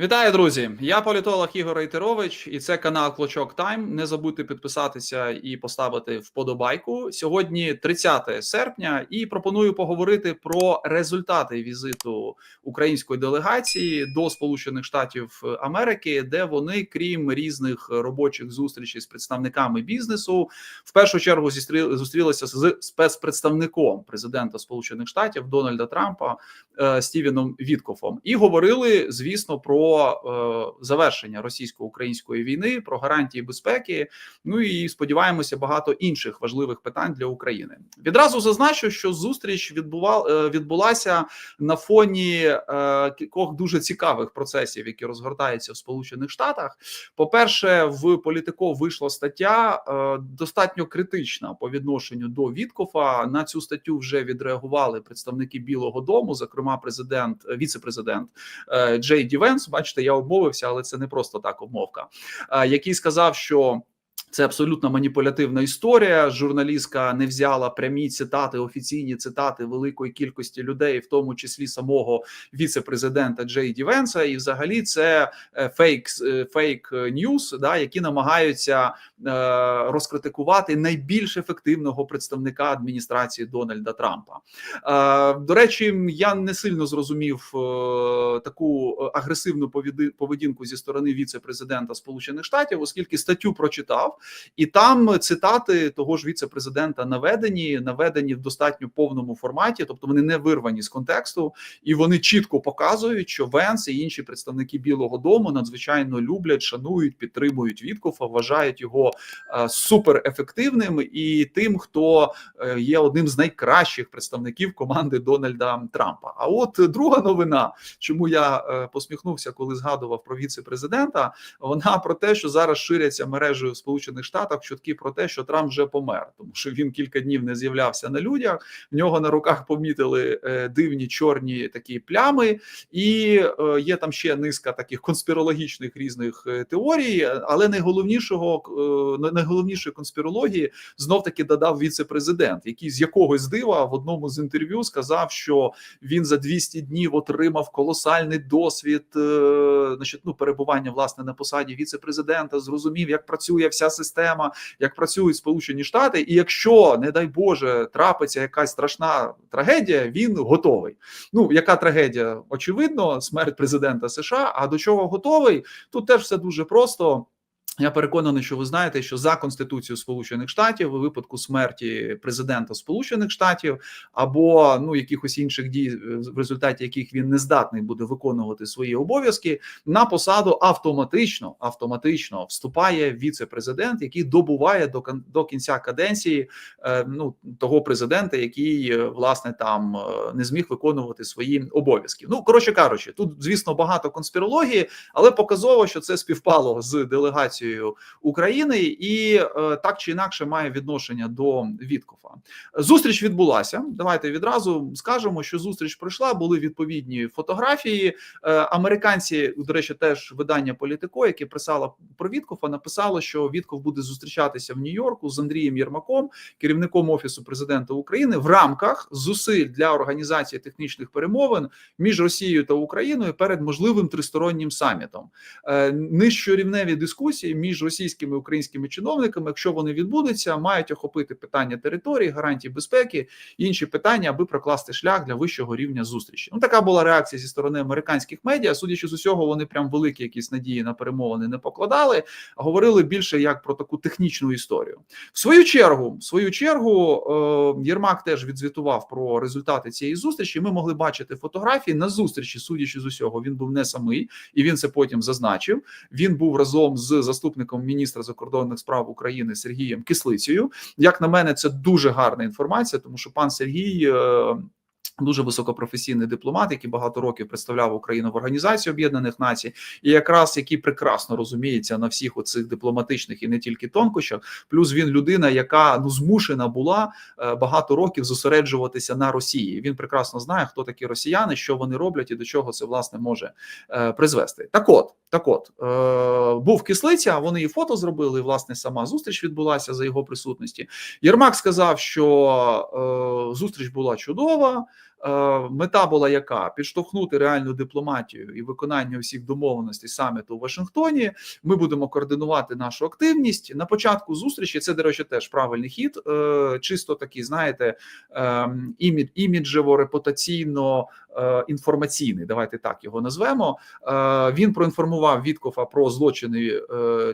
Вітаю, друзі! Я політолог Ігор Рейтерович, і це канал Клочок Тайм. Не забудьте підписатися і поставити вподобайку. Сьогодні 30 серпня, і пропоную поговорити про результати візиту української делегації до Сполучених Штатів Америки, де вони, крім різних робочих зустрічей з представниками бізнесу, в першу чергу зустрілися з спецпредставником президента Сполучених Штатів Дональда Трампа е, Стівеном Віткофом і говорили, звісно, про е, завершення російсько-української війни, про гарантії безпеки. Ну і сподіваємося, багато інших важливих питань для України. Відразу зазначу, що зустріч відбувала е, відбулася на фоні е, кількох дуже цікавих процесів, які розгортаються в Сполучених Штатах. По-перше, в політико вийшла стаття достатньо критична по відношенню до Віткофа. На цю статтю вже відреагували представники Білого Дому, зокрема, президент, віце-президент Джей Ді Венс. Бачите, я обмовився, але це не просто так обмовка. Який сказав, що. Це абсолютно маніпулятивна історія. Журналістка не взяла прямі цитати, офіційні цитати великої кількості людей, в тому числі самого віце-президента Джей Ді Венса. І, взагалі, це е, фейк е, фейк ньюс, да, які намагаються е, розкритикувати найбільш ефективного представника адміністрації Дональда Трампа. Е, До речі, я не сильно зрозумів е, таку агресивну поведінку зі сторони віце-президента Сполучених Штатів, оскільки статтю прочитав, і там цитати того ж віце-президента наведені, наведені в достатньо повному форматі, тобто вони не вирвані з контексту, і вони чітко показують, що Венс і інші представники Білого Дому надзвичайно люблять, шанують, підтримують Віткофа, вважають його е, суперефективним і тим, хто е, є одним з найкращих представників команди Дональда Трампа. А от друга новина, чому я е, посміхнувся, коли згадував про віце-президента, вона про те, що зараз ширяться мережею в Сполучених Штатах чутки про те, що Трамп вже помер, тому що він кілька днів не з'являвся на людях. В нього на руках помітили е, дивні чорні такі плями, і е, є там ще низка таких конспірологічних різних е, теорій, але найголовнішого найголовнішої конспірології знов таки додав віце-президент, який з якогось дива в одному з інтерв'ю сказав, що він за 200 днів отримав колосальний досвід значить, ну, перебування власне на посаді віце-президента, зрозумів, як працює вся як працюють Сполучені Штати, і якщо, не дай Боже, трапиться якась страшна трагедія, він готовий. Ну, яка трагедія? Очевидно, смерть президента США. А до чого готовий? Тут теж все дуже просто. Я переконаний, що ви знаєте, що за конституцією Сполучених Штатів у випадку смерті президента Сполучених Штатів або ну якихось інших дій, е, в результаті яких він не здатний буде виконувати свої обов'язки, на посаду автоматично автоматично вступає віце-президент, який добуває до до кінця каденції е, ну того президента, який е, власне там не зміг виконувати свої обов'язки. Ну коротше кажучи, тут звісно багато конспірології, але показово, що це співпало з делегацією України, і е, так чи інакше має відношення до Віткофа. Зустріч відбулася. Давайте відразу скажемо, що зустріч пройшла. Були відповідні фотографії. Е, американці, до речі, теж видання Політико, яке писало про Віткофа, написало, що Віткоф буде зустрічатися в Нью-Йорку з Андрієм Єрмаком, керівником офісу президента України, в рамках зусиль для організації технічних перемовин між Росією та Україною перед можливим тристороннім самітом. Е, Нижчорівневі дискусії між російськими і українськими чиновниками, якщо вони відбудуться, мають охопити питання території, гарантій безпеки, і інші питання, аби прокласти шлях для вищого рівня зустрічі. Ну така була реакція зі сторони американських медіа. Судячи з усього, вони прям великі якісь надії на перемовини не покладали, говорили більше як про таку технічну історію. В свою чергу, в свою чергу, е, Єрмак теж відзвітував про результати цієї зустрічі. Ми могли бачити фотографії на зустрічі, судячи з усього, він був не самий, і він це потім зазначив. Він був разом з заступником міністра закордонних справ України Сергієм Кислицею. Як на мене, це дуже гарна інформація, тому що пан Сергій. Дуже високопрофесійний дипломат, який багато років представляв Україну в Організації Об'єднаних Націй, і якраз який прекрасно розуміється на всіх оцих дипломатичних і не тільки тонкощах. Плюс він людина, яка ну змушена була е, багато років зосереджуватися на Росії. Він прекрасно знає, хто такі росіяни, що вони роблять і до чого це власне може е, призвести. Так, от, так, от е, був кислиця. Вони і фото зробили. і, Власне, сама зустріч відбулася за його присутності. Єрмак сказав, що зустріч була чудова. Е, мета була яка підштовхнути реальну дипломатію і виконання усіх домовленостей саміту у Вашингтоні. Ми будемо координувати нашу активність на початку зустрічі. Це до речі, теж правильний хід, е, чисто такий, знаєте, е, імідж, іміджево репутаційно е, інформаційний. Давайте так його назвемо. Він проінформував Віткофа про злочини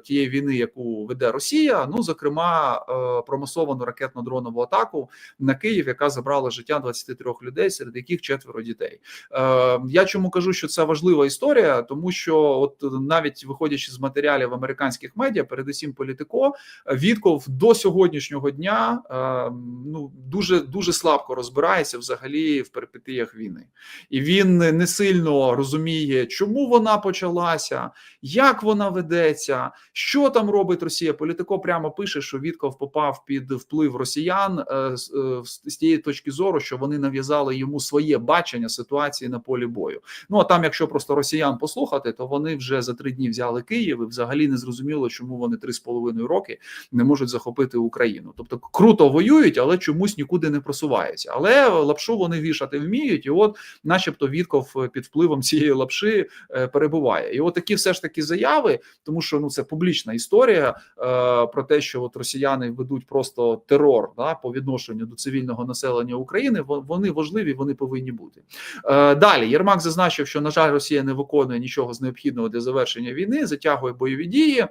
тієї війни, яку веде Росія. Ну зокрема, е, про масовану ракетно-дронову атаку на Київ, яка забрала життя 23 людей, серед яких четверо дітей. Е, Я чому кажу, що це важлива історія, тому що, от навіть виходячи з матеріалів американських медіа, передусім політико, Вітков до сьогоднішнього дня е, ну дуже дуже слабко розбирається взагалі в перипетіях війни, і він не сильно розуміє, чому вона почалася, як вона ведеться, що там робить Росія. Політико прямо пише, що Вітков попав під вплив росіян е, е, з тієї точки зору, що вони нав'язали йому своє бачення ситуації на полі бою. Ну а там, якщо просто росіян послухати, то вони вже за три дні взяли Київ і взагалі не зрозуміло, чому вони три з половиною роки не можуть захопити Україну. Тобто круто воюють, але чомусь нікуди не просуваються. Але лапшу вони вішати вміють, і от, начебто, Вітков під впливом цієї лапши е, перебуває. І от такі все ж таки заяви, тому що ну це публічна історія е, про те, що от росіяни ведуть просто терор да, по відношенню до цивільного населення України. во- Вони важливі, вони повинні бути. Е, Далі Єрмак зазначив, що на жаль, Росія не виконує нічого з необхідного для завершення війни, затягує бойові дії.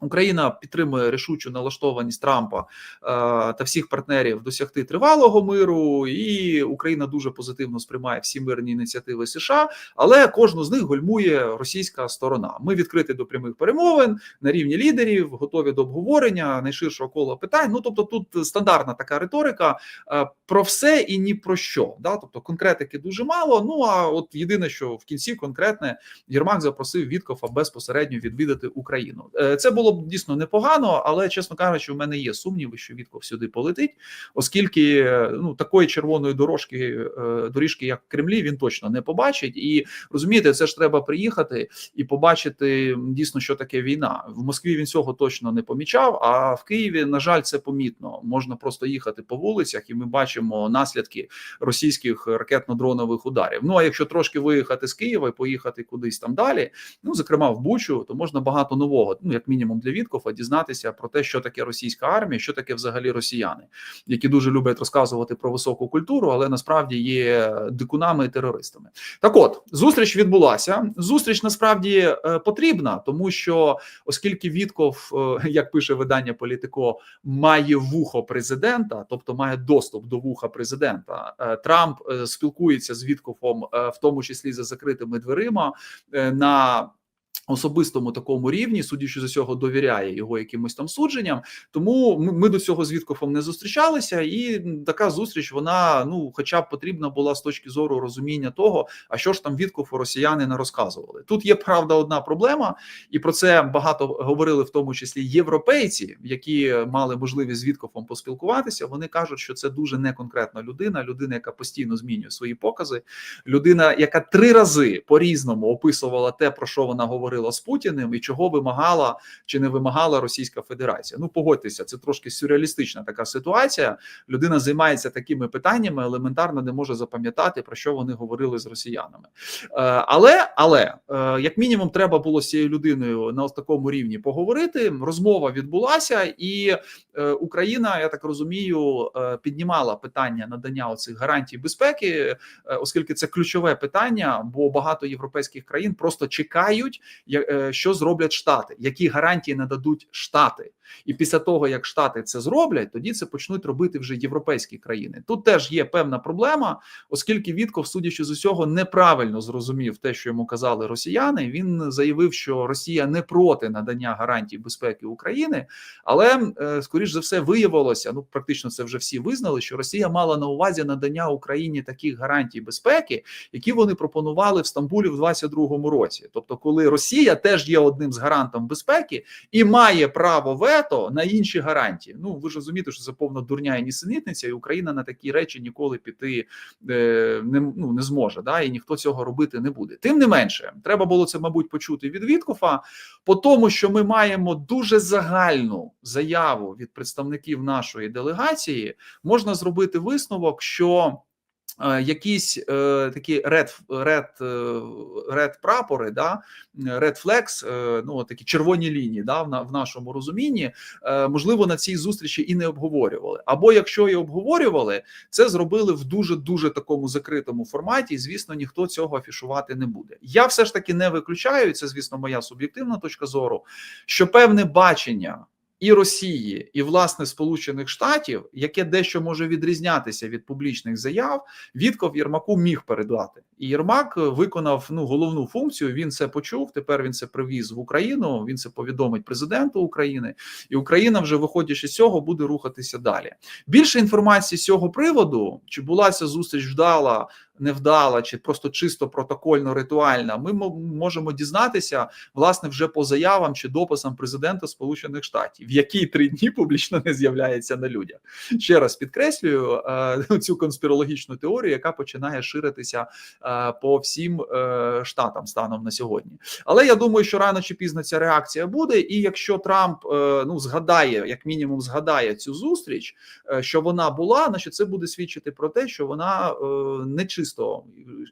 Україна підтримує рішучу налаштованість Трампа е, та всіх партнерів досягти тривалого миру, і Україна дуже позитивно сприймає всі мирні ініціативи США, але кожну з них гольмує російська сторона. Ми відкриті до прямих перемовин на рівні лідерів, готові до обговорення найширшого кола питань. Ну тобто, тут стандартна така риторика е, про все і ні про що. Да? Тобто конкретики дуже мало. Ну а от єдине, що в кінці конкретне Єрмак запросив Віткофа безпосередньо відвідати Україну. Е, Це було б дійсно непогано, але чесно кажучи, у мене є сумніви, що Вітков сюди полетить, оскільки ну такої червоної дорожки е, доріжки, як в Кремлі, він точно не побачить. І розумієте, це ж треба приїхати і побачити дійсно, що таке війна. В Москві він цього точно не помічав. А в Києві, на жаль, це помітно. Можна просто їхати по вулицях, і ми бачимо наслідки російських ракетно-дронових ударів. Ну а якщо трошки виїхати з Києва і поїхати кудись там далі, ну зокрема в Бучу, то можна багато нового, ну як мінімум для Віткофа, дізнатися про те, що таке російська армія, що таке взагалі росіяни, які дуже люблять розказувати про високу культуру, але насправді є дикунами і терористами. Так, от зустріч відбулася. Зустріч насправді е, потрібна, тому що оскільки Вітков, е, як пише видання Політико, має вухо президента, тобто має доступ до вуха президента. Е, Трамп спілкується з Віткофом, в тому числі за закритими дверима на. Особистому такому рівні, судячи з усього, довіряє його якимось там судженням. Тому ми, ми до цього з Віткофом не зустрічалися, і така зустріч вона ну, хоча б потрібна була з точки зору розуміння того, а що ж там Віткофу росіяни не розказували. Тут є правда одна проблема, і про це багато говорили, в тому числі європейці, які мали можливість з Віткофом поспілкуватися. Вони кажуть, що це дуже неконкретна людина, людина, яка постійно змінює свої покази, людина, яка три рази по різному описувала те, про що вона говорила з Путіним, і чого вимагала чи не вимагала Російська Федерація. Ну погодьтеся, це трошки сюрреалістична така ситуація. Людина займається такими питаннями, елементарно не може запам'ятати про що вони говорили з росіянами. Е, Але але е, як мінімум, треба було з цією людиною на такому рівні поговорити. Розмова відбулася, і е, Україна, я так розумію, піднімала питання надання оцих гарантій безпеки, оскільки це ключове питання, бо багато європейських країн просто чекають, що зроблять штати, які гарантії нададуть штати. І після того, як штати це зроблять, тоді це почнуть робити вже європейські країни. Тут теж є певна проблема, оскільки Вітков, судячи з усього, неправильно зрозумів те, що йому казали росіяни. Він заявив, що Росія не проти надання гарантій безпеки України, але е, скоріш за все виявилося, ну практично це вже всі визнали, що Росія мала на увазі надання Україні таких гарантій безпеки, які вони пропонували в Стамбулі в 22-му році. Тобто, коли Росія теж є одним з гарантом безпеки і має право вето на інші гарантії. Ну ви ж розумієте, що це повна дурня і нісенітниця, і Україна на такі речі ніколи піти е, не, ну, не зможе, да, і ніхто цього робити не буде. Тим не менше, треба було це, мабуть, почути від Віткофа, по тому, що ми маємо дуже загальну заяву від представників нашої делегації, можна зробити висновок, що якісь е, такі ред, ред, е, ред прапори, да, ред флекс, е, ну такі червоні лінії, да, в, в нашому розумінні, е, можливо, на цій зустрічі і не обговорювали. Або якщо і обговорювали, це зробили в дуже дуже такому закритому форматі. і, Звісно, ніхто цього афішувати не буде. Я все ж таки не виключаю. і Це, звісно, моя суб'єктивна точка зору, що певне бачення і Росії, і власне Сполучених Штатів, яке дещо може відрізнятися від публічних заяв, Вітков Єрмаку міг передати. І Єрмак виконав ну головну функцію. Він це почув. Тепер він це привіз в Україну. Він це повідомить президенту України, і Україна, вже виходячи з цього, буде рухатися далі. Більше інформації з цього приводу, чи була ця зустріч вдала, невдала, чи просто чисто протокольно ритуальна, ми можемо дізнатися власне вже по заявам чи дописам президента Сполучених Штатів, який три дні публічно не з'являється на людях. Ще раз підкреслюю е, цю конспірологічну теорію, яка починає ширитися е, по всім е, штатам станом на сьогодні. Але я думаю, що рано чи пізно ця реакція буде. І якщо Трамп ну згадає, як мінімум, згадає цю зустріч, що вона була, значить це буде свідчити про те, що вона не чисто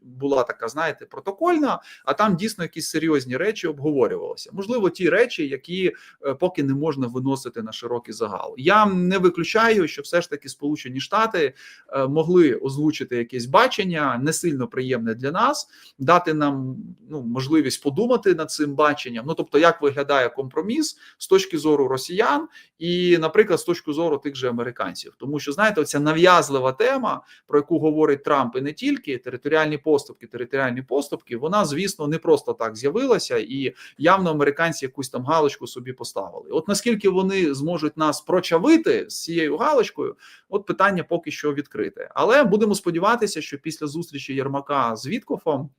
була така, знаєте, протокольна, а там дійсно якісь серйозні речі обговорювалися. Можливо, ті речі, які е, поки не можна виносити на широкий загал. Я не виключаю, що все ж таки Сполучені Штати е, могли озвучити якесь бачення, не сильно приємне для нас, дати нам ну можливість подумати над цим баченням. Ну тобто, як виглядає компроміс з точки зору росіян, і, наприклад, з точки зору тих же американців, тому що знаєте, оця нав'язлива тема, про яку говорить Трамп, і не тільки територіальні поступки, територіальні поступки, вона звісно не просто так з'явилася, і явно американці якусь там галочку собі поставили. От наскільки вони зможуть нас прочавити з цією галочкою, от питання поки що відкрите. Але будемо сподіватися, що після зустрічі Єрмака з Віткофом.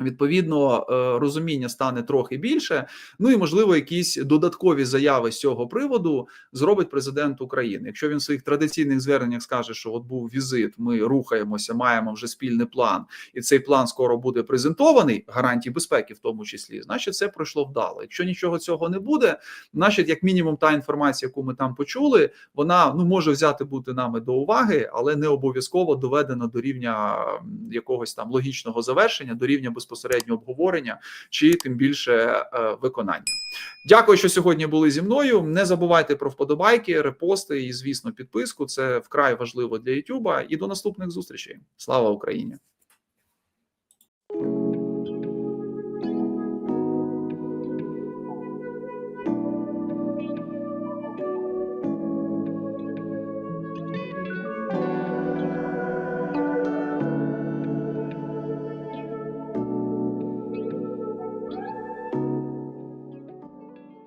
Відповідно, е, розуміння стане трохи більше. Ну і можливо, якісь додаткові заяви з цього приводу зробить президент України. Якщо він в своїх традиційних зверненнях скаже, що от був візит, ми рухаємося, маємо вже спільний план, і цей план скоро буде презентований, гарантії безпеки, в тому числі, значить, це пройшло вдало. Якщо нічого цього не буде, значить, як мінімум, та інформація, яку ми там почули, вона ну може взяти бути нами до уваги, але не обов'язково доведена до рівня якогось там логічного завершення, до рівня безпосереднього обговорення чи тим більше е, виконання. Дякую, що сьогодні були зі мною. Не забувайте про вподобайки, репости і, звісно, підписку. Це вкрай важливо для Ютуба. І до наступних зустрічей. Слава Україні!